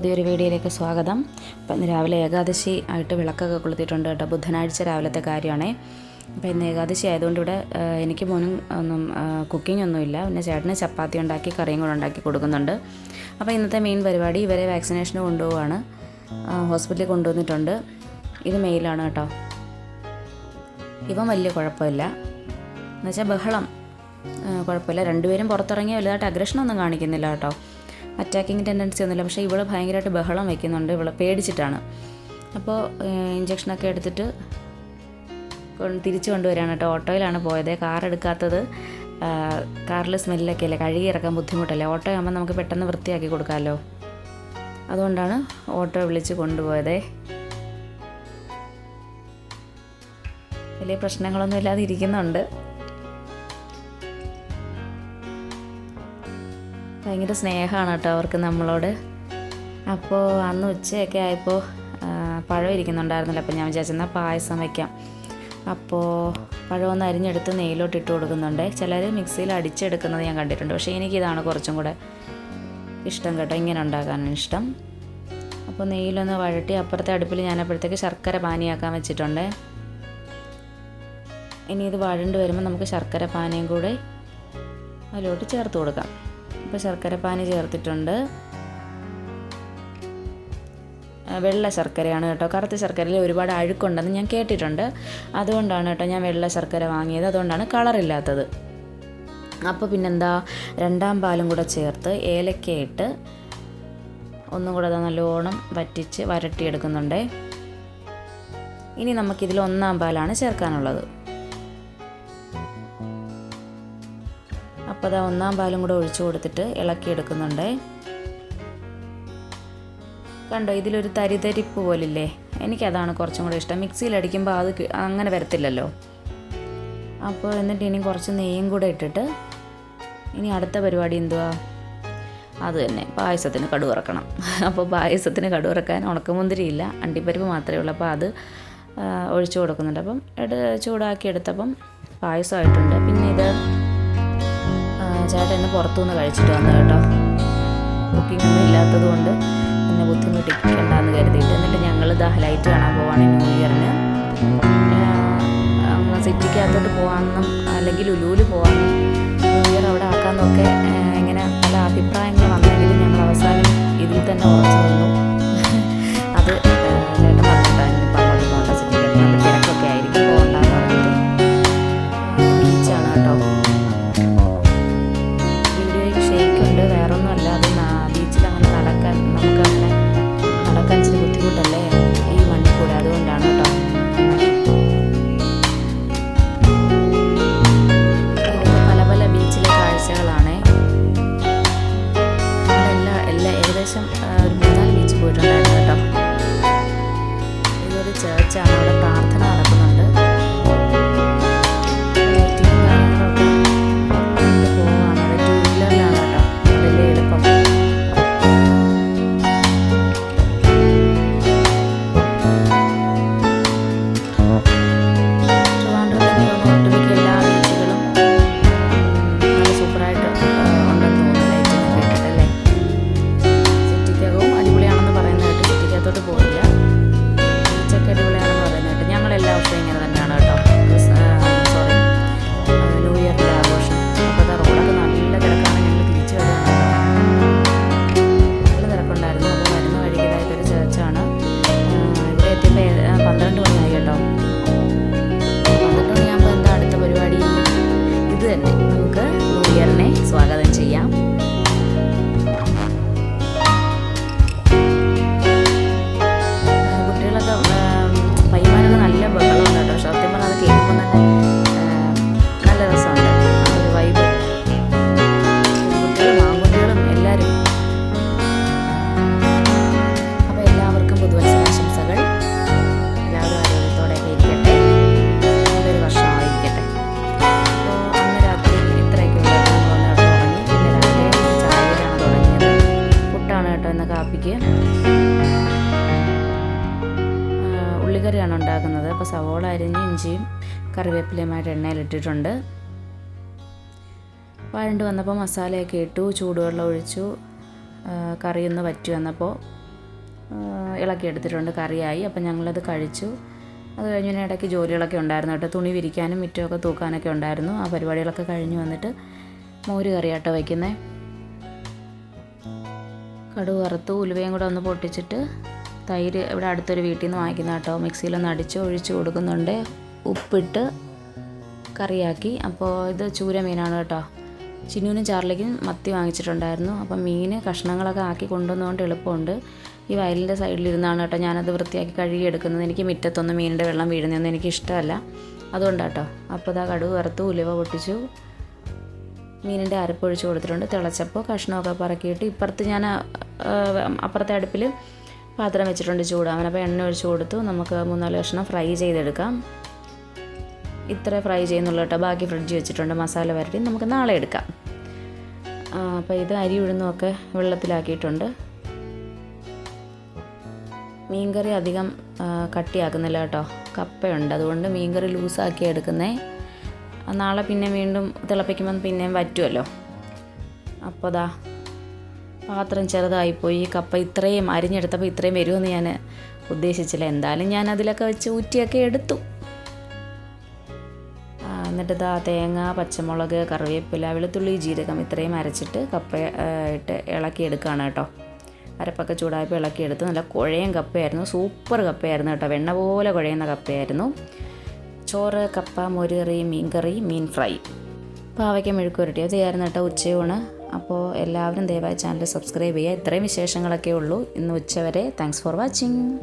പുതിയൊരു വീഡിയോയിലേക്ക് സ്വാഗതം. അപ്പം ഇന്ന് രാവിലെ ഏകാദശി ആയിട്ട് വിളക്കൊക്കെ കൊളുത്തിയിട്ടുണ്ട് കേട്ടോ. ബുധനാഴ്ച രാവിലത്തെ കാര്യമാണേ. അപ്പോൾ ഇന്ന് ഏകാദശി ആയതുകൊണ്ട് ഇവിടെ എനിക്ക് മോനും ഒന്നും കുക്കിംഗ് ഒന്നുമില്ല. പിന്നെ ചേട്ടന് ചപ്പാത്തി ഉണ്ടാക്കി കറിയും കൂടെ ഉണ്ടാക്കി കൊടുക്കുന്നുണ്ട്. അപ്പോൾ ഇന്നത്തെ മെയിൻ പരിപാടി ഇവരെ വാക്സിനേഷന് കൊണ്ടുപോവാണ്. ഹോസ്പിറ്റലിൽ കൊണ്ടുവന്നിട്ടുണ്ട്. ഇത് മെയിലാണ് കേട്ടോ. ഇവൻ വലിയ കുഴപ്പമില്ല. എന്നുവെച്ചാൽ ബഹളം. കുഴപ്പമില്ല. രണ്ടുപേരും പുറത്തിറങ്ങി വലുതായിട്ട് അഗ്രഷനൊന്നും കാണിക്കുന്നില്ല കേട്ടോ. അറ്റാക്കിങ് ടെൻഡൻസി ഒന്നുമില്ല. പക്ഷേ ഇവൾ ഭയങ്കരമായിട്ട് ബഹളം വയ്ക്കുന്നുണ്ട്. ഇവളെ പേടിച്ചിട്ടാണ്. അപ്പോൾ ഇഞ്ചക്ഷനൊക്കെ എടുത്തിട്ട് തിരിച്ചു കൊണ്ടുവരികയാണ് കേട്ടോ. ഓട്ടോയിലാണ് പോയത്. കാർ എടുക്കാത്തത് കാറിൽ സ്മെല്ലൊക്കെ അല്ലേ? കഴുകി ഇറക്കാൻ ബുദ്ധിമുട്ടല്ലേ? ഓട്ടോ ആകുമ്പോൾ നമുക്ക് പെട്ടെന്ന് വൃത്തിയാക്കി കൊടുക്കാമല്ലോ. അതുകൊണ്ടാണ് ഓട്ടോ വിളിച്ച് കൊണ്ടുപോയത്. വലിയ പ്രശ്നങ്ങളൊന്നും ഇല്ലാതെ ഇരിക്കുന്നുണ്ട്. ഭയങ്കര സ്നേഹമാണ് കേട്ടോ അവർക്ക് നമ്മളോട്. അപ്പോൾ അന്ന് ഉച്ചയൊക്കെ ആയപ്പോൾ പഴം ഇരിക്കുന്നുണ്ടായിരുന്നില്ല. അപ്പോൾ ഞാൻ വിചാരിച്ചു എന്നാൽ പായസം വയ്ക്കാം അപ്പോൾ ഒന്ന് അരിഞ്ഞെടുത്ത് നെയ്യിലോട്ട് ഇട്ട് കൊടുക്കുന്നുണ്ട്. ചിലർ മിക്സിയിൽ അടിച്ചെടുക്കുന്നത് ഞാൻ കണ്ടിട്ടുണ്ട്. പക്ഷേ എനിക്കിതാണ് കുറച്ചും കൂടെ ഇഷ്ടം കേട്ടോ. ഇങ്ങനെ ഉണ്ടാക്കാനാണ് ഇഷ്ടം. അപ്പോൾ നെയ്യിലൊന്ന് വഴട്ടി അപ്പുറത്തെ അടുപ്പിൽ ഞാൻ അപ്പോഴത്തേക്ക് ശർക്കര പാനിയാക്കാൻ വെച്ചിട്ടുണ്ട്. ഇനി ഇത് വഴണ്ട് വരുമ്പോൾ നമുക്ക് ശർക്കര പാനിയും കൂടെ അതിലോട്ട് ചേർത്ത് കൊടുക്കാം. ഇപ്പോൾ ശർക്കര പാനി ചേർത്തിട്ടുണ്ട്. വെള്ള ശർക്കരയാണ് കേട്ടോ. കറുത്ത ശർക്കരയിൽ ഒരുപാട് അഴുക്കുണ്ടെന്ന് ഞാൻ കേട്ടിട്ടുണ്ട്. അതുകൊണ്ടാണ് കേട്ടോ ഞാൻ വെള്ള ശർക്കര വാങ്ങിയത്. അതുകൊണ്ടാണ് കളറില്ലാത്തത് അപ്പോൾ പിന്നെന്താ? രണ്ടാം പാലും കൂടെ ചേർത്ത് ഏലക്കയിട്ട് ഒന്നും കൂടെ നല്ലോണം വറ്റിച്ച് വരട്ടിയെടുക്കുന്നുണ്ടേ. ഇനി നമുക്കിതിൽ ഒന്നാം പാലാണ് ചേർക്കാനുള്ളത്. അപ്പോൾ അതാ ഒന്നാം പാലും കൂടെ ഒഴിച്ചു കൊടുത്തിട്ട് ഇളക്കിയെടുക്കുന്നുണ്ട്. കണ്ടോ ഇതിലൊരു തരിതരിപ്പ് പോലില്ലേ? എനിക്കതാണ് കുറച്ചും കൂടെ ഇഷ്ടം. മിക്സിയിൽ അടിക്കുമ്പോൾ അത് അങ്ങനെ വരത്തില്ലല്ലോ. അപ്പോൾ എന്നിട്ട് ഇനി കുറച്ച് നെയ്യും കൂടെ ഇട്ടിട്ട് ഇനി അടുത്ത പരിപാടി എന്തുവാ? അത് തന്നെ പായസത്തിന് കടുവറക്കണം അപ്പോൾ പായസത്തിന് കടുവറക്കാൻ ഉണക്കമുന്തിരിയില്ല അണ്ടിപ്പരിപ്പ് മാത്രമേ ഉള്ളൂ. അപ്പോൾ അത് ഒഴിച്ചു കൊടുക്കുന്നുണ്ട്. അപ്പം ചൂടാക്കി എടുത്തപ്പം പായസമായിട്ടുണ്ട്. പിന്നെ ഇത് ചേട്ടൻ എന്നെ പുറത്തുനിന്ന് കഴിച്ചിട്ട് വന്നു കേട്ടോ. ബുക്കിംഗ് ഒന്നും ഇല്ലാത്തത് കൊണ്ട് എന്നെ ബുദ്ധിമുട്ടിക്കണ്ടെന്ന് കരുതിയിട്ട്. എന്നിട്ട് ഞങ്ങൾ ദഹലൈറ്റ് കാണാൻ പോവാണ് ന്യൂ ഇയറിന് സിറ്റിക്കകത്തോട്ട് പോകാമെന്നും അല്ലെങ്കിൽ ഉലൂൽ പോകാമെന്നും ന്യൂ ഇയർ അവിടെ ആക്കാമെന്നൊക്കെ ഇങ്ങനെ പല അഭിപ്രായങ്ങൾ വന്നെങ്കിലും ഞങ്ങൾ അവസാനം ഇതിൽ തന്നെ ഉറച്ചു അപ്പോൾ സവോള അരിഞ്ഞ് ഇഞ്ചിയും കറിവേപ്പിലയുമായിട്ട് എണ്ണയിലിട്ടിട്ടുണ്ട് വഴണ്ട് വന്നപ്പോൾ മസാലയൊക്കെ ഇട്ടു ചൂടുവെള്ളം ഒഴിച്ചു. കറിയൊന്ന് വറ്റി വന്നപ്പോൾ ഇളക്കി എടുത്തിട്ടുണ്ട്. കറിയായി. അപ്പം ഞങ്ങളത് കഴിച്ചു. അത് കഴിഞ്ഞ് പിന്നെ ഇടയ്ക്ക് ജോലികളൊക്കെ ഉണ്ടായിരുന്നു കേട്ടോ. തുണി വിരിക്കാനും മുറ്റമൊക്കെ തൂക്കാനൊക്കെ ഉണ്ടായിരുന്നു. ആ പരിപാടികളൊക്കെ കഴിഞ്ഞ് വന്നിട്ട് മോര് കറിയാട്ടോ വയ്ക്കുന്നത് കടുവറുത്ത് ഉലുവയും കൂടെ ഒന്ന് പൊട്ടിച്ചിട്ട് തൈര് ഇവിടെ അടുത്തൊരു വീട്ടിൽ നിന്ന് വാങ്ങിക്കുന്ന കേട്ടോ. മിക്സിയിലൊന്ന് അടിച്ച് ഒഴിച്ച് കൊടുക്കുന്നുണ്ട്. ഉപ്പിട്ട് കറിയാക്കി. അപ്പോൾ ഇത് ചൂര മീനാണ് കേട്ടോ. ചിന്നുവിനും ചാർലിക്കും മത്തി വാങ്ങിച്ചിട്ടുണ്ടായിരുന്നു. അപ്പം മീൻ കഷ്ണങ്ങളൊക്കെ ആക്കി കൊണ്ടുവന്നുകൊണ്ട് എളുപ്പമുണ്ട്. ഈ വയലിന്റെ സൈഡിലിരുന്നാണ് കേട്ടോ ഞാനത് വൃത്തിയാക്കി കഴുകിയെടുക്കുന്നത് എനിക്ക് മുറ്റത്തൊന്നും മീനിന്റെ വെള്ളം വീഴുന്നതൊന്നും എനിക്ക് ഇഷ്ടമല്ല. അതുകൊണ്ടാട്ടോ അപ്പോൾ ഇതാ കടുവ് വറുത്തു ഉലുവ പൊട്ടിച്ചു. മീനിന്റെ അരപ്പൊഴിച്ച് കൊടുത്തിട്ടുണ്ട്. തിളച്ചപ്പോൾ കഷ്ണമൊക്കെ പറക്കിയിട്ട് ഇപ്പുറത്ത് ഞാൻ അപ്പുറത്തെ അടുപ്പിൽ പാത്രം വെച്ചിട്ടുണ്ട് ചൂടാവാൻ. അപ്പോൾ എണ്ണ ഒഴിച്ച് കൊടുത്തു. നമുക്ക് മൂന്നാൽ കഷ്ണം ഫ്രൈ ചെയ്തെടുക്കാം. ഇത്ര ഫ്രൈ ചെയ്യുന്നുള്ളൂ കേട്ടോ. ബാക്കി ഫ്രിഡ്ജ് വെച്ചിട്ടുണ്ട്. മസാല വരട്ടി നമുക്ക് നാളെ എടുക്കാം. അപ്പോൾ ഇത് അരി ഉഴുന്നുമൊക്കെ വെള്ളത്തിലാക്കിയിട്ടുണ്ട്. മീൻകറി അധികം കട്ടിയാക്കുന്നില്ല കേട്ടോ. കപ്പയുണ്ട്. അതുകൊണ്ട് മീൻകറി ലൂസാക്കി എടുക്കുന്നേ. നാളെ പിന്നെ വീണ്ടും തിളപ്പിക്കുമ്പം പിന്നെയും വറ്റുമല്ലോ. അപ്പോൾ ദാ പാത്രം ചെറുതായിപ്പോയി കപ്പ ഇത്രയും അരിഞ്ഞെടുത്തപ്പോൾ ഇത്രയും വരുമെന്ന് ഞാൻ ഉദ്ദേശിച്ചില്ല. എന്തായാലും ഞാൻ അതിലൊക്കെ വെച്ച് ഊറ്റിയൊക്കെ എടുത്തു. എന്നിട്ട് ഇതാ തേങ്ങ പച്ചമുളക് കറിവേപ്പില വെളുത്തുള്ളി ജീരകം ഇത്രയും അരച്ചിട്ട് കപ്പ ഇട്ട് ഇളക്കിയെടുക്കുകയാണ് കേട്ടോ. അരപ്പൊക്കെ ചൂടായപ്പോൾ ഇളക്കിയെടുത്ത് നല്ല കുഴയും കപ്പയായിരുന്നു. സൂപ്പർ കപ്പയായിരുന്നു കേട്ടോ. വെണ്ണ പോലെ കുഴയുന്ന കപ്പയായിരുന്നു. ചോറ് കപ്പ മുരുകറി മീൻ കറി മീൻ ഫ്രൈ. പാവയ്ക്ക മെഴുക്കുരട്ടി അതായിരുന്നു കേട്ടോ ഉച്ചയൂണ്. അപ്പോൾ എല്ലാവരും ദയവായി ചാനൽ സബ്സ്ക്രൈബ് ചെയ്യുക. ഇത്രയും വിശേഷങ്ങളൊക്കെ ഉള്ളൂ. ഇന്ന് ഉച്ചവരെ താങ്ക്സ് ഫോർ വാച്ചിങ്